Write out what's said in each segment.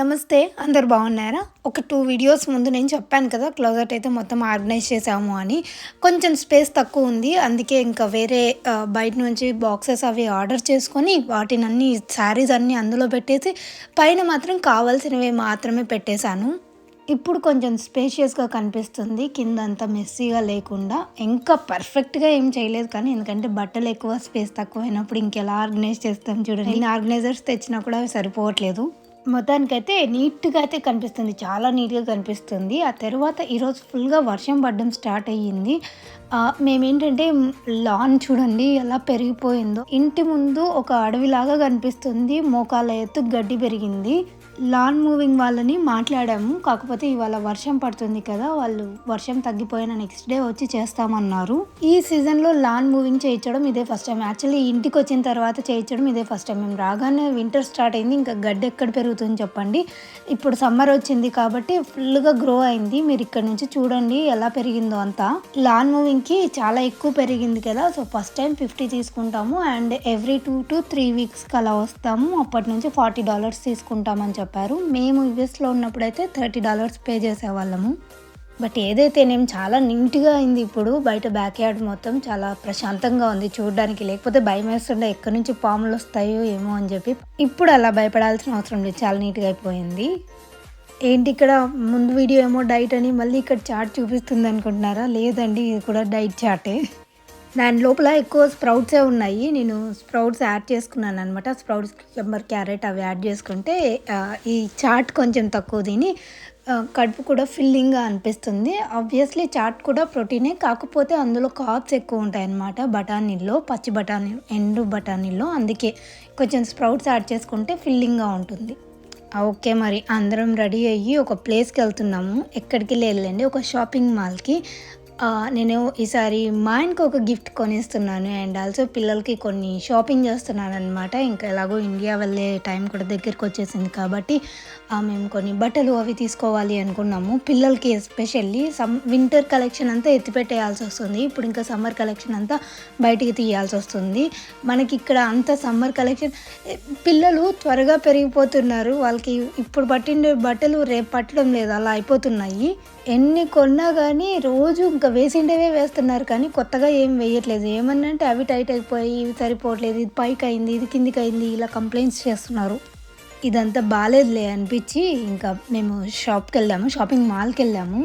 నమస్తే అందరు బాగున్నారా? ఒక టూ వీడియోస్ ముందు నేను చెప్పాను కదా క్లోజెట్ అయితే మొత్తం ఆర్గనైజ్ చేసాము అని. కొంచెం స్పేస్ తక్కువ ఉంది అందుకే ఇంకా వేరే బయట నుంచి బాక్సెస్ అవి ఆర్డర్ చేసుకొని వాటిని అన్ని శారీస్ అన్నీ అందులో పెట్టేసి పైన మాత్రం కావాల్సినవి మాత్రమే పెట్టేశాను. ఇప్పుడు కొంచెం స్పేషియస్గా కనిపిస్తుంది కింద అంతా మెస్సీగా లేకుండా. ఇంకా పర్ఫెక్ట్గా ఏం చేయలేదు కానీ ఎందుకంటే బట్టలు ఎక్కువ స్పేస్ తక్కువ అయినప్పుడు ఇంకెలా ఆర్గనైజ్ చేస్తాం చూడండి. నేను ఆర్గనైజర్స్ తెచ్చినా కూడా అవి సరిపోవట్లేదు. మొత్తానికైతే నీట్గా అయితే కనిపిస్తుంది. చాలా నీట్గా కనిపిస్తుంది. ఆ తర్వాత ఈరోజు ఫుల్గా వర్షం పడడం స్టార్ట్ అయ్యింది. మేమేంటంటే లాన్ చూడండి ఎలా పెరిగిపోయిందో. ఇంటి ముందు ఒక అడవిలాగా కనిపిస్తుంది. మోకాల ఎత్తు గడ్డి పెరిగింది. లాన్ మూవింగ్ వాళ్ళని మాట్లాడాము. కాకపోతే ఇవాళ వర్షం పడుతుంది కదా వాళ్ళు వర్షం తగ్గిపోయిన నెక్స్ట్ డే వచ్చి చేస్తామన్నారు. ఈ సీజన్లో లాన్ మూవింగ్ చేయించడం ఇదే ఫస్ట్ టైం యాక్చువల్లీ ఇంటికి వచ్చిన తర్వాత చేయించడం ఇదే ఫస్ట్ టైం మేము రాగానే వింటర్ స్టార్ట్ అయింది ఇంకా గడ్డి ఎక్కడ పెరుగుతుంది చెప్పండి. ఇప్పుడు సమ్మర్ వచ్చింది కాబట్టి ఫుల్గా గ్రో అయింది. మీరు ఇక్కడ నుంచి చూడండి ఎలా పెరిగిందో అంతా. లాన్ మూవింగ్కి చాలా ఎక్కువ పెరిగింది కదా సో ఫస్ట్ టైం ఫిఫ్టీ తీసుకుంటాము. And every two to three వీక్స్కి అలా వస్తాము. అప్పటి నుంచి ఫార్టీ డాలర్స్ తీసుకుంటామని చెప్పారు. మేము యుఎస్లో అయితే థర్టీ డాలర్స్ పే చేసేవాళ్ళము. బట్ ఏదైతేనేం చాలా నీట్గా అయింది ఇప్పుడు బయట బ్యాక్ యార్డ్ మొత్తం చాలా ప్రశాంతంగా ఉంది చూడడానికి. లేకపోతే భయం వేస్తుండే ఎక్కడి నుంచి పాములు వస్తాయో ఏమో అని చెప్పి. ఇప్పుడు అలా భయపడాల్సిన అవసరం లేదు చాలా నీట్గా అయిపోయింది. ఏంటి ఇక్కడ ముందు వీడియో ఏమో డైట్ అని మళ్ళీ ఇక్కడ చాట్ చూపిస్తుంది అనుకుంటున్నారా? లేదండి ఇది కూడా డైట్ చాటే. దాని లోపల ఎక్కువ స్ప్రౌట్సే ఉన్నాయి. నేను స్ప్రౌట్స్ యాడ్ చేసుకున్నాను అనమాట స్ప్రౌట్స్ క్యూకంబర్ క్యారెట్ అవి యాడ్ చేసుకుంటే ఈ చాట్ కొంచెం తక్కువ తిని కడుపు కూడా ఫిల్లింగ్గా అనిపిస్తుంది. ఆబ్వియస్లీ చాట్ కూడా ప్రోటీనే కాకపోతే అందులో కార్బ్స్ ఎక్కువ ఉంటాయన్నమాట బఠానీల్లో పచ్చి బఠానీ ఎండు బఠానీల్లో. అందుకే కొంచెం స్ప్రౌట్స్ యాడ్ చేసుకుంటే ఫిల్లింగ్గా ఉంటుంది. ఓకే మరి. అందరం రెడీ అయ్యి ఒక ప్లేస్కి వెళ్తున్నాము. ఎక్కడికి వెళ్ళండి ఒక షాపింగ్ మాల్కి. నేను ఈసారి మా ఆయనకు ఒక గిఫ్ట్ కొనిస్తున్నాను అండ్ ఆల్సో పిల్లలకి కొన్ని షాపింగ్ చేస్తున్నాను అనమాట ఇంకా ఎలాగో ఇండియా వెళ్ళే టైం కూడా దగ్గరికి వచ్చేసింది కాబట్టి మేము కొన్ని బట్టలు అవి తీసుకోవాలి అనుకున్నాము. పిల్లలకి ఎస్పెషల్లీ సమ్ వింటర్ కలెక్షన్ అంతా ఎత్తిపెట్టేయాల్సి వస్తుంది. ఇప్పుడు ఇంకా సమ్మర్ కలెక్షన్ అంతా బయటికి తీయాల్సి వస్తుంది. మనకి ఇక్కడ అంత సమ్మర్ కలెక్షన్ పిల్లలు త్వరగా పెరిగిపోతున్నారు. వాళ్ళకి ఇప్పుడు పట్టిన బట్టలు రేపు పట్టడం లేదు. అలా అయిపోతున్నాయి. ఎన్ని కొన్నా కానీ రోజు ఇంకా వేసిండేవే వేస్తున్నారు కానీ కొత్తగా ఏం వేయట్లేదు. ఏమన్నంటే అవి టైట్ అయిపోయి ఇవి సరిపోవట్లేదు ఇది పైకి అయింది ఇది కిందికి అయింది ఇలా కంప్లైంట్స్ చేస్తున్నారు. ఇదంతా బాగాలేదులే అనిపించి ఇంకా మేము షాప్కి వెళ్ళాము షాపింగ్ మాల్కి వెళ్ళాము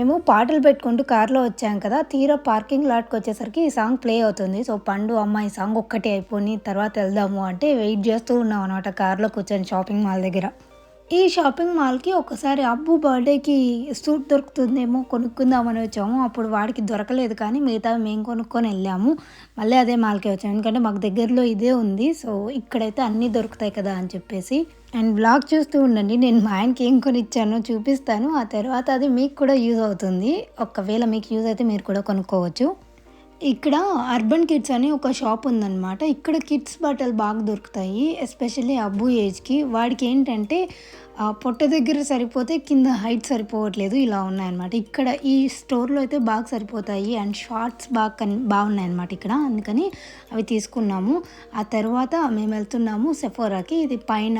మేము పాటలు పెట్టుకుంటూ కార్లో వచ్చాం కదా తీరా పార్కింగ్ లాట్కి వచ్చేసరికి ఈ సాంగ్ ప్లే అవుతుంది. సో పండు అమ్మ ఈ సాంగ్ ఒక్కటి అయిపోయి తర్వాత వెళ్దాము అంటే వెయిట్ చేస్తూ ఉన్నాం అనమాట కార్లో కూర్చొని షాపింగ్ మాల్ దగ్గర. ఈ షాపింగ్ మాల్కి ఒకసారి అబ్బు బర్త్డేకి సూట్ దొరుకుతుందేమో కొనుక్కుందామని వచ్చాము. అప్పుడు వాడికి దొరకలేదు కానీ మిగతా మేము కొనుక్కొని వెళ్ళాము. మళ్ళీ అదే మాల్కి వచ్చాము. ఎందుకంటే మాకు దగ్గరలో ఇదే ఉంది. సో ఇక్కడైతే అన్నీ దొరుకుతాయి కదా అని చెప్పేసి. అండ్ బ్లాగ్ చూస్తూ ఉండండి. నేను మా ఆయనకి ఏం కొనిచ్చానో చూపిస్తాను. ఆ తర్వాత అది మీకు కూడా యూజ్ అవుతుంది. ఒకవేళ మీకు యూజ్ అయితే మీరు కూడా కొనుక్కోవచ్చు. ఇక్కడ అర్బన్ కిడ్స్ అని ఒక షాప్ ఉందన్నమాట. ఇక్కడ కిడ్స్ బట్టలు బాగా దొరుకుతాయి ఎస్పెషల్లీ అబ్బు ఏజ్కి. వాడికి ఏంటంటే పొట్ట దగ్గర సరిపోతే కింద హైట్ సరిపోవట్లేదు ఇలా ఉన్నాయన్నమాట. ఇక్కడ ఈ స్టోర్లో అయితే బాగా సరిపోతాయి అండ్ షార్ట్స్ బాగా కన్ బాగున్నాయన్నమాట ఇక్కడ. అందుకని అవి తీసుకున్నాము. ఆ తర్వాత మేము వెళ్తున్నాము సెఫోరాకి. ఇది పైన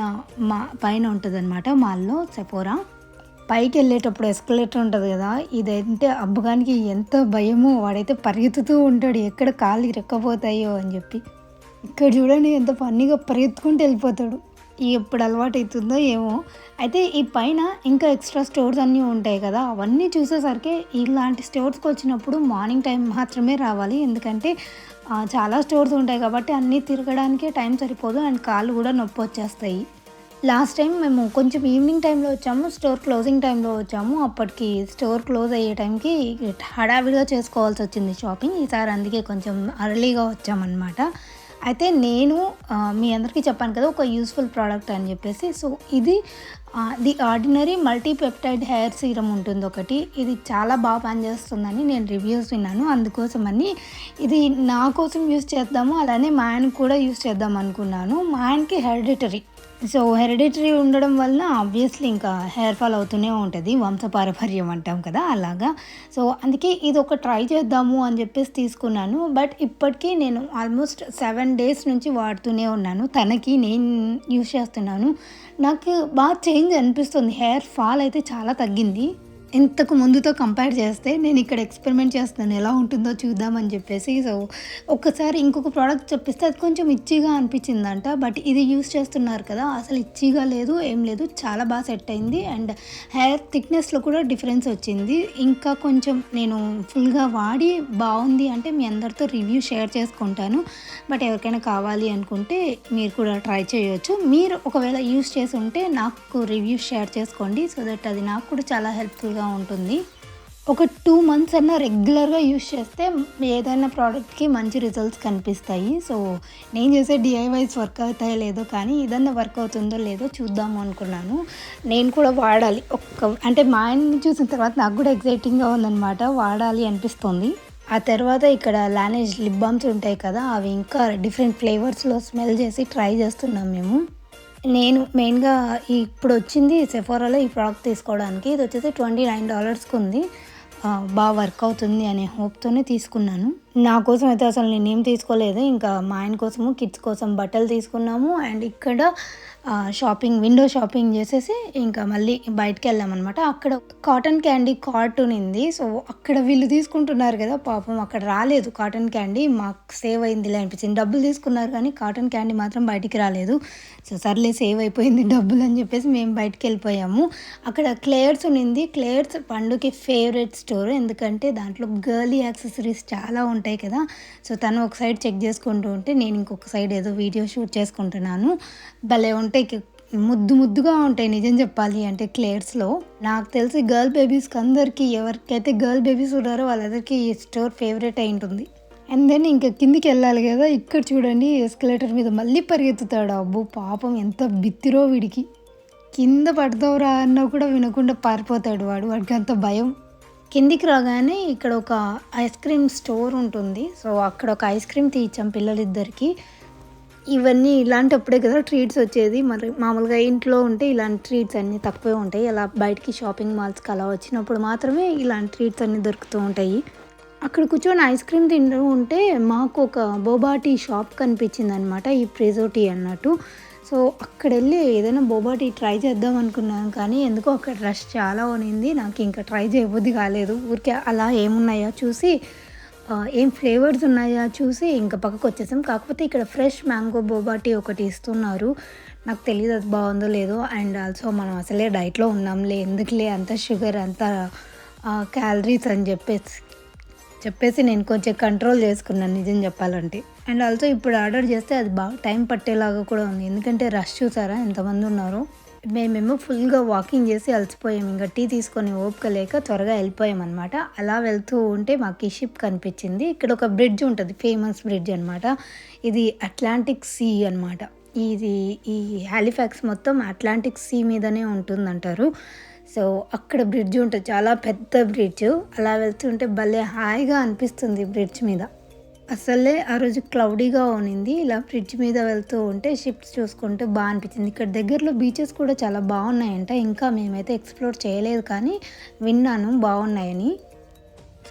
మా పైన ఉంటుందన్నమాట మాల్లో సెఫోరా. పైకి వెళ్ళేటప్పుడు ఎస్కలేటర్ ఉంటుంది కదా ఇదంటే అబ్బగానికి ఎంత భయమో వాడైతే పరిగెత్తుతూ ఉంటాడు ఎక్కడ కాళ్ళు ఇరక్కపోతాయో అని చెప్పి. ఇక్కడ చూడండి ఎంత ఫన్నీగా పరిగెత్తుకుంటూ వెళ్ళిపోతాడు. ఎప్పుడు అలవాటు అవుతుందో ఏమో. అయితే ఈ పైన ఇంకా ఎక్స్ట్రా స్టోర్స్ అన్నీ ఉంటాయి కదా అవన్నీ చూసేసరికి ఇలాంటి స్టోర్స్కి వచ్చినప్పుడు మార్నింగ్ టైం మాత్రమే రావాలి. ఎందుకంటే చాలా స్టోర్స్ ఉంటాయి కాబట్టి అన్నీ తిరగడానికే టైం సరిపోదు అండ్ కాళ్ళు కూడా నొప్పి వచ్చేస్తాయి. లాస్ట్ టైం మేము కొంచెం ఈవినింగ్ టైంలో వచ్చాము స్టోర్ క్లోజింగ్ టైంలో వచ్చాము. అప్పటికి స్టోర్ క్లోజ్ అయ్యే టైంకి హడావిడిగా చేసుకోవాల్సి వచ్చింది షాపింగ్. ఈసారి అందుకే కొంచెం అర్లీగా వచ్చామన్నమాట. అయితే నేను మీ అందరికీ చెప్పాను కదా ఒక యూస్ఫుల్ ప్రోడక్ట్ అని చెప్పేసి. సో ఇది the ordinary multipeptide hair serum ఉంటుంది ఒకటి ఇది చాలా బాగా పనిచేస్తుందని నేను రివ్యూస్ విన్నాను. అందుకోసమని ఇది నా కోసం యూస్ చేద్దాము అలానే మా ఆయన కూడా యూస్ చేద్దాం అనుకున్నాను. మా ఆయనకి హెరిడిటరీ. సో హెరిడిటరీ ఉండడం వలన ఆబ్వియస్లీ ఇంకా హెయిర్ ఫాల్ అవుతూనే ఉంటుంది. వంశపారపర్యం అంటాం కదా అలాగా. సో అందుకే ఇది ఒక ట్రై చేద్దాము అని చెప్పేసి తీసుకున్నాను. బట్ ఇప్పటికీ నేను ఆల్మోస్ట్ సెవెన్ డేస్ నుంచి వాడుతూనే ఉన్నాను. తనకి నేను యూస్ చేస్తున్నాను. నాకు బాగా చేంజ్ అనిపిస్తుంది. హెయిర్ ఫాల్ అయితే చాలా తగ్గింది. ఇంతకు ముందుతో కంపేర్ చేస్తే నేను ఇక్కడ ఎక్స్పెరిమెంట్ చేస్తున్నాను ఎలా ఉంటుందో చూద్దామని చెప్పేసి. సో ఒక్కసారి ఇంకొక ప్రోడక్ట్ చెప్పిస్తే అది కొంచెం ఇచ్చిగా అనిపించిందంట. బట్ ఇది యూస్ చేస్తున్నారు కదా అసలు ఇచ్చిగా లేదు ఏం లేదు చాలా బాగా సెట్ అయింది. అండ్ హెయిర్ థిక్నెస్లో కూడా డిఫరెన్స్ వచ్చింది. ఇంకా కొంచెం నేను ఫుల్గా వాడి బాగుంది అంటే మీ అందరితో రివ్యూ షేర్ చేసుకుంటాను. బట్ ఎవరికైనా కావాలి అనుకుంటే మీరు కూడా ట్రై చేయొచ్చు. మీరు ఒకవేళ యూస్ చేసి ఉంటే నాకు రివ్యూ షేర్ చేసుకోండి. సో దట్ అది నాకు కూడా చాలా హెల్ప్ఫుల్గా ఉంటుంది. ఒక టూ మంత్స్ అన్నా రెగ్యులర్గా యూస్ చేస్తే ఏదైనా ప్రోడక్ట్కి మంచి రిజల్ట్స్ కనిపిస్తాయి. సో నేను చేసే డిఐవైస్ వర్క్ అవుతాయో లేదో కానీ ఇదన్నా వర్క్ అవుతుందో లేదో చూద్దాము అనుకున్నాను. నేను కూడా వాడాలి. ఒక్క అంటే మా ఆయన్ని చూసిన తర్వాత నాకు కూడా ఎగ్జైటింగ్గా ఉందన్నమాట. వాడాలి అనిపిస్తుంది. ఆ తర్వాత ఇక్కడ లానేజ్ లిప్ బామ్స్ ఉంటాయి కదా అవి ఇంకా డిఫరెంట్ ఫ్లేవర్స్లో స్మెల్ చేసి ట్రై చేస్తున్నాం మేము. నేను మెయిన్గా ఇప్పుడు వచ్చింది సెఫోరాలో ఈ ప్రోడక్ట్ తీసుకోవడానికి. ఇది వచ్చేసి ట్వంటీ నైన్ డాలర్స్కి ఉంది బాగా వర్క్ అవుతుంది అనే హోప్తోనే తీసుకున్నాను. నా కోసం అయితే అసలు నేనేం తీసుకోలేదు. ఇంకా మా ఆయన కోసము కిడ్స్ కోసం బట్టలు తీసుకున్నాము. అండ్ ఇక్కడ షాపింగ్ విండో షాపింగ్ చేసేసి ఇంకా మళ్ళీ బయటకు వెళ్ళామన్నమాట. అక్కడ కాటన్ క్యాండీ కార్టూన్ ఉంది సో అక్కడ వీళ్ళు తీసుకుంటున్నారు కదా పాపం అక్కడ రాలేదు కాటన్ క్యాండీ. మాకు సేవ్ అయిందిలే అనిపించింది. డబ్బులు తీసుకున్నారు కానీ కాటన్ క్యాండీ మాత్రం బయటికి రాలేదు. సో సర్లే సేవ్ అయిపోయింది డబ్బులు అని చెప్పేసి మేము బయటికి వెళ్ళిపోయాము. అక్కడ క్లేయర్స్ ఉన్నింది. క్లేయర్స్ పండుకి ఫేవరెట్ స్టోర్. ఎందుకంటే దాంట్లో గర్లీ యాక్సెసరీస్ చాలా ఉంటాయి. ఉంటాయి కదా. సో తను ఒక సైడ్ చెక్ చేసుకుంటూ ఉంటే నేను ఇంకొక సైడ్ ఏదో వీడియో షూట్ చేసుకుంటున్నాను. భలే ఉంటాయి ముద్దు ముద్దుగా ఉంటాయి నిజం చెప్పాలి అంటే క్లేయర్స్లో నాకు తెలిసి గర్ల్ బేబీస్కి అందరికీ ఎవరికైతే గర్ల్ బేబీస్ ఉన్నారో వాళ్ళందరికీ ఈ స్టోర్ ఫేవరెట్ అయి ఉంటుంది. అండ్ దెన్ ఇంకా కిందికి వెళ్ళాలి కదా. ఇక్కడ చూడండి ఎస్కలేటర్ మీద మళ్ళీ పరిగెత్తుతాడు. అబ్బో పాపం ఎంత బిత్తిరో వీడికి. కింద పడతావురా అన్నా కూడా వినకుండా పారిపోతాడు వాడు. వాడికి అంత భయం. కిందికి రాగానే ఇక్కడ ఒక ఐస్ క్రీమ్ స్టోర్ ఉంటుంది. సో అక్కడ ఒక ఐస్ క్రీమ్ తీయించాం పిల్లలిద్దరికి. ఇవన్నీ ఇలాంటప్పుడే కదా ట్రీట్స్ వచ్చేది. మరి మామూలుగా ఇంట్లో ఉంటే ఇలాంటి ట్రీట్స్ అన్నీ తక్కువే ఉంటాయి. అలా బయటికి షాపింగ్ మాల్స్కి అలా వచ్చినప్పుడు మాత్రమే ఇలాంటి ట్రీట్స్ అన్నీ దొరుకుతూ ఉంటాయి. అక్కడ కూర్చొని ఐస్ క్రీమ్ తింటూ ఉంటే మాకు ఒక బోబాటీ షాప్ కనిపించింది అనమాట ఈ ప్రిజో టీ అన్నట్టు. సో అక్కడ వెళ్ళి ఏదైనా బొబాటి ట్రై చేద్దాం అనుకున్నాను కానీ ఎందుకో అక్కడ రష్ చాలా ఉనింది నాకు ఇంకా ట్రై చేయబుద్ధి కాలేదు. ఊరికే అలా ఏమున్నాయో చూసి ఏం ఫ్లేవర్స్ ఉన్నాయా చూసి ఇంకా పక్కకు వచ్చేసాం. కాకపోతే ఇక్కడ ఫ్రెష్ మ్యాంగో బొబాటీ ఒకటి ఇస్తున్నారు. నాకు తెలియదు అది బాగుందో లేదో. అండ్ ఆల్సో మనం అసలే డైట్లో ఉన్నాంలే. ఎందుకులే అంత షుగర్ అంత క్యాలరీస్ అని చెప్పేసి చెప్పేసి నేను కొంచెం కంట్రోల్ చేసుకున్నాను నిజం చెప్పాలంటే. అండ్ ఆల్సో ఇప్పుడు ఆర్డర్ చేస్తే అది బాగా టైం పట్టేలాగా కూడా ఉంది. ఎందుకంటే రష్ చూసారా? ఎంతమంది ఉన్నారు? మేమేమో ఫుల్గా వాకింగ్ చేసి అలసిపోయాం. ఇంకా టీ తీసుకొని ఓపిక లేక త్వరగా వెళ్ళిపోయాం అనమాట అలా వెళ్తూ ఉంటే మాకు ఈ షిప్ కనిపించింది. ఇక్కడ ఒక బ్రిడ్జ్ ఉంటుంది ఫేమస్ బ్రిడ్జ్ అనమాట ఇది అట్లాంటిక్ సీ అనమాట ఇది ఈ హాలిఫాక్స్ మొత్తం అట్లాంటిక్ సీ మీదనే ఉంటుందంటారు. సో అక్కడ బ్రిడ్జ్ ఉంటుంది. చాలా పెద్ద బ్రిడ్జ్. అలా వెళ్తుంటే భలే హాయిగా అనిపిస్తుంది బ్రిడ్జ్ మీద. అసలే ఆ రోజు క్లౌడీగా ఉన్నింది. ఇలా బ్రిడ్జ్ మీద వెళ్తూ ఉంటే షిప్స్ చూసుకుంటే బాగా అనిపించింది ఇక్కడ దగ్గరలో బీచెస్ కూడా చాలా బాగున్నాయంట. ఇంకా మేమైతే ఎక్స్ప్లోర్ చేయలేదు కానీ విన్నాను బాగున్నాయని.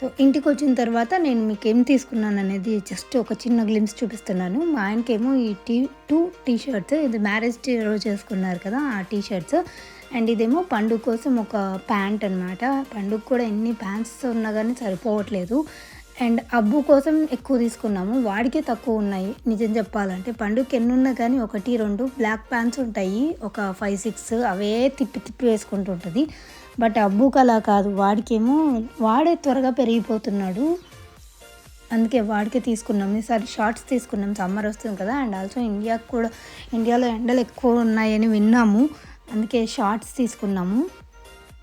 సో ఇంటికి వచ్చిన తర్వాత నేను మీకు ఏం తీసుకున్నాను అనేది జస్ట్ ఒక చిన్న గ్లిమ్స్ చూపిస్తున్నాను. మా ఆయనకేమో ఈ టీ టూ టీ షర్ట్స్ ఇది మ్యారేజ్ రోజు చేసుకున్నారు కదా ఆ టీ షర్ట్స్ అండ్ ఇదేమో పండుగ కోసం ఒక ప్యాంట్ అనమాట పండుగ కూడా ఎన్ని ప్యాంట్స్ ఉన్నా కానీ సరిపోవట్లేదు. అండ్ అబ్బు కోసం ఎక్కువ తీసుకున్నాము. వాడికే తక్కువ ఉన్నాయి నిజం చెప్పాలంటే. పండుగకి ఎన్ని ఉన్నా కానీ ఒకటి రెండు బ్లాక్ ప్యాంట్స్ ఉంటాయి. ఒక ఫైవ్ సిక్స్ అవే తిప్పి తిప్పి వేసుకుంటుంటుంది బట్ అబ్బుకి అలా కాదు. వాడికేమో వాడే త్వరగా పెరిగిపోతున్నాడు. అందుకే వాడికే తీసుకున్నాం. ఈసారి షార్ట్స్ తీసుకున్నాం. సమ్మర్ వస్తుంది కదా అండ్ ఆల్సో ఇండియాకు కూడా ఇండియాలో ఎండలు ఎక్కువ ఉన్నాయని విన్నాము. అందుకే షార్ట్స్ తీసుకున్నాము.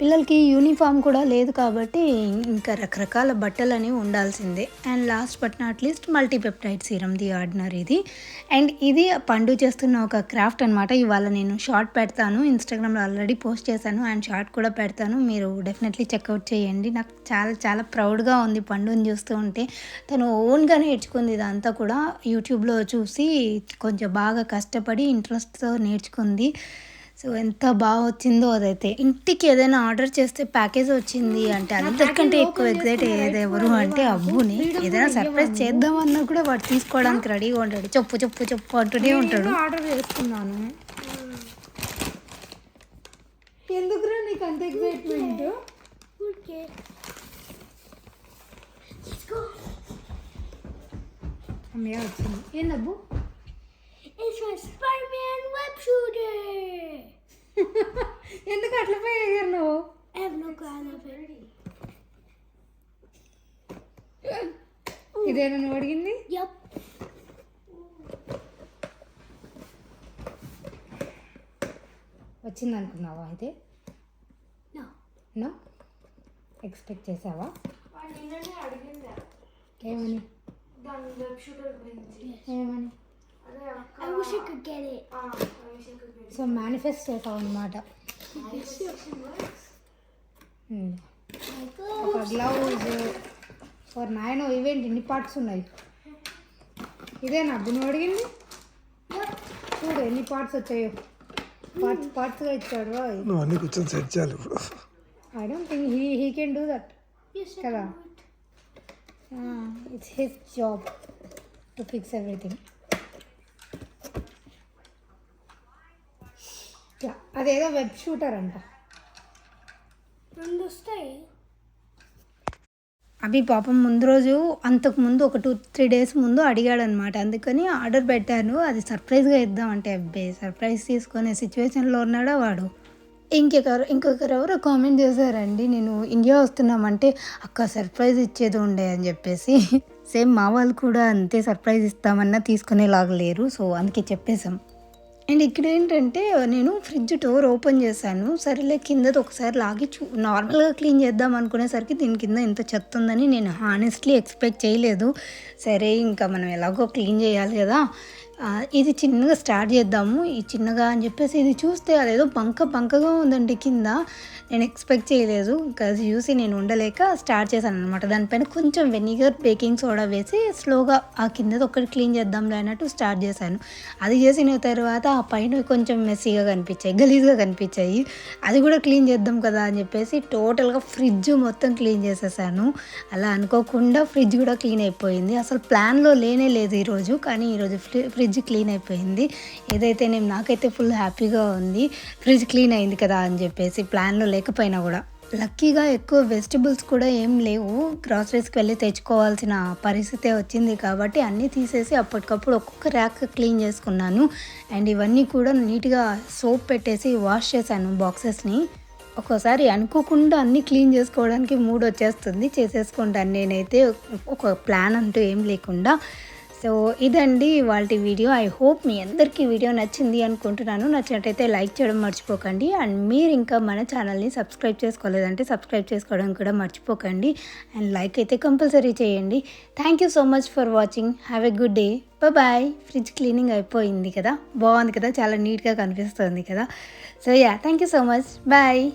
పిల్లలకి యూనిఫామ్ కూడా లేదు కాబట్టి ఇంకా రకరకాల బట్టలు అనేవి ఉండాల్సిందే. And last but not least multipeptide serum the ordinar ఇది. అండ్ ఇది పండు చేస్తున్న ఒక క్రాఫ్ట్ అనమాట ఇవాళ నేను షార్ట్ పెడతాను. ఇన్స్టాగ్రామ్లో ఆల్రెడీ పోస్ట్ చేశాను. అండ్ షార్ట్ కూడా పెడతాను. మీరు డెఫినెట్లీ చెక్అవుట్ చేయండి. నాకు చాలా చాలా ప్రౌడ్గా ఉంది పండుని చూస్తూ ఉంటే. తను ఓన్గా నేర్చుకుంది ఇదంతా కూడా. యూట్యూబ్లో చూసి కొంచెం బాగా కష్టపడి ఇంట్రెస్ట్తో నేర్చుకుంది. సో ఎంత బాగా వచ్చిందో అదైతే. ఇంటికి ఏదైనా ఆర్డర్ చేస్తే ప్యాకేజ్ వచ్చింది అంటే అందరికంటే ఎక్కువ ఎగ్జైట్ అయ్యేది ఎవరు అంటే అబ్బుని ఏదైనా సర్ప్రైజ్ చేద్దామన్నా కూడా వాడు తీసుకోవడానికి రెడీగా ఉంటాడు చెప్పు చెప్పు చెప్పు అంటూనే ఉంటాడు. ఆర్డర్ చేసుకున్నాను. ఎందుకురా నీకు అంత. అమ్మయ్య వచ్చింది. ఏందబ్బు It's my Spider-Man web shooter. ఎందుకు అట్లా పోయి ఎగిరి నువ్వు I have no clue. I love it. ఇదేనా నువ్వు అడిగింది Yep. వచ్చింది అనుకున్నావా అయితే No. నో ఎక్స్పెక్ట్ చేసావా ఏమని ఏమని I wish I could get it. So manifest చేసావు అనమాట ఒక గ్లౌజ్ ఫర్ నాయన ఇవేంటి ఇన్ని పార్ట్స్ ఉన్నాయి. ఇదేనా నువ్వు అడిగింది? చూడు ఎన్ని పార్ట్స్ వచ్చాయో. పార్ట్స్ పార్ట్స్గా ఇచ్చాడు నువ్వు అన్ని కూర్చొని సెట్ చేయాలి. ఇప్పుడు I don't think he he can do that కదా? can do it. It's his job to fix everything అదేదో వెబ్ షూటర్ అంట. stay. అవి పాపం ముందు రోజు అంతకు ముందు ఒక టూ త్రీ డేస్ ముందు అడిగాడు అనమాట అందుకని ఆర్డర్ పెట్టాను. అది సర్ప్రైజ్గా ఇద్దామంటే అబ్బాయి సర్ప్రైజ్ తీసుకునే సిచ్యువేషన్లో ఉన్నాడా వాడు? ఇంకొకరు ఇంకొకరు ఎవరో కామెంట్ చేశారండి. నేను ఇండియా వస్తున్నామంటే అక్క సర్ప్రైజ్ ఇచ్చేది ఉండే అని చెప్పేసి. సేమ్ మా వాళ్ళు కూడా అంతే సర్ప్రైజ్ ఇస్తామన్నా తీసుకునేలాగా లేరు. సో అందుకే చెప్పేశాం. అండ్ ఇక్కడ ఏంటంటే నేను ఫ్రిడ్జ్ డోర్ ఓపెన్ చేశాను. సరేలే కిందది ఒకసారి లాగి చూ నార్మల్గా క్లీన్ చేద్దాం అనుకునేసరికి దీని కింద ఇంత చెత్త ఉందని నేను హానెస్ట్లీ ఎక్స్పెక్ట్ చేయలేదు. సరే ఇంకా మనం ఎలాగో క్లీన్ చేయాలి కదా. ఇది చిన్నగా స్టార్ట్ చేద్దాము. ఈ చిన్నగా అని చెప్పేసి ఇది చూస్తే అదేదో బంక బంకగా ఉందండి కింద. నేను ఎక్స్పెక్ట్ చేయలేదు ఇంకా చూసి నేను ఉండలేక స్టార్ట్ చేశాను అనమాట దానిపైన కొంచెం వెనిగర్ బేకింగ్ సోడా వేసి స్లోగా ఆ కిందది ఒక్కటి క్లీన్ చేద్దాంలే అన్నట్టు స్టార్ట్ చేశాను. అది చేసిన తర్వాత ఆ పైన కొంచెం మెస్సీగా కనిపించాయి గలీజ్గా కనిపించాయి. అది కూడా క్లీన్ చేద్దాం కదా అని చెప్పేసి టోటల్గా ఫ్రిడ్జ్ మొత్తం క్లీన్ చేసేసాను. అలా అనుకోకుండా ఫ్రిడ్జ్ కూడా క్లీన్ అయిపోయింది. అసలు ప్లాన్లో లేనే లేదు ఈరోజు కానీ ఈరోజు ఫ్రి- ఫ్రిడ్జ్ క్లీన్ అయిపోయింది. ఏదైతే నేను నాకైతే ఫుల్ హ్యాపీగా ఉంది. ఫ్రిడ్జ్ క్లీన్ అయింది కదా అని చెప్పేసి ప్లాన్లో లేకపోయినా కూడా. లక్కీగా ఎక్కువ వెజిటబుల్స్ కూడా ఏం లేవు. గ్రాసరీస్కి వెళ్ళి తెచ్చుకోవాల్సిన పరిస్థితే వచ్చింది కాబట్టి అన్నీ తీసేసి అప్పటికప్పుడు ఒక్కొక్క ర్యాక్ క్లీన్ చేసుకున్నాను. అండ్ ఇవన్నీ కూడా నీట్గా సోప్ పెట్టేసి వాష్ చేశాను బాక్సెస్ని. ఒక్కోసారి అనుకోకుండా అన్నీ క్లీన్ చేసుకోవడానికి మూడ్ వచ్చేస్తుంది. చేసేసుకుంటాను నేనైతే. ఒక ప్లాన్ అంటూ ఏం లేకుండా. సో ఇదండి వాళ్ళ వీడియో. ఐ హోప్ మీ అందరికీ వీడియో నచ్చింది అనుకుంటున్నాను. నచ్చినట్టయితే లైక్ చేయడం మర్చిపోకండి. అండ్ మీరు ఇంకా మన ఛానల్ని సబ్స్క్రైబ్ చేసుకోలేదంటే సబ్స్క్రైబ్ చేసుకోవడం కూడా మర్చిపోకండి. అండ్ లైక్ అయితే కంపల్సరీ చేయండి. Thank you so much for watching have a good day bye fridge cleaning అయిపోయింది కదా? బాగుంది కదా? చాలా నీట్గా కనిపిస్తుంది కదా? So yeah thank you so much bye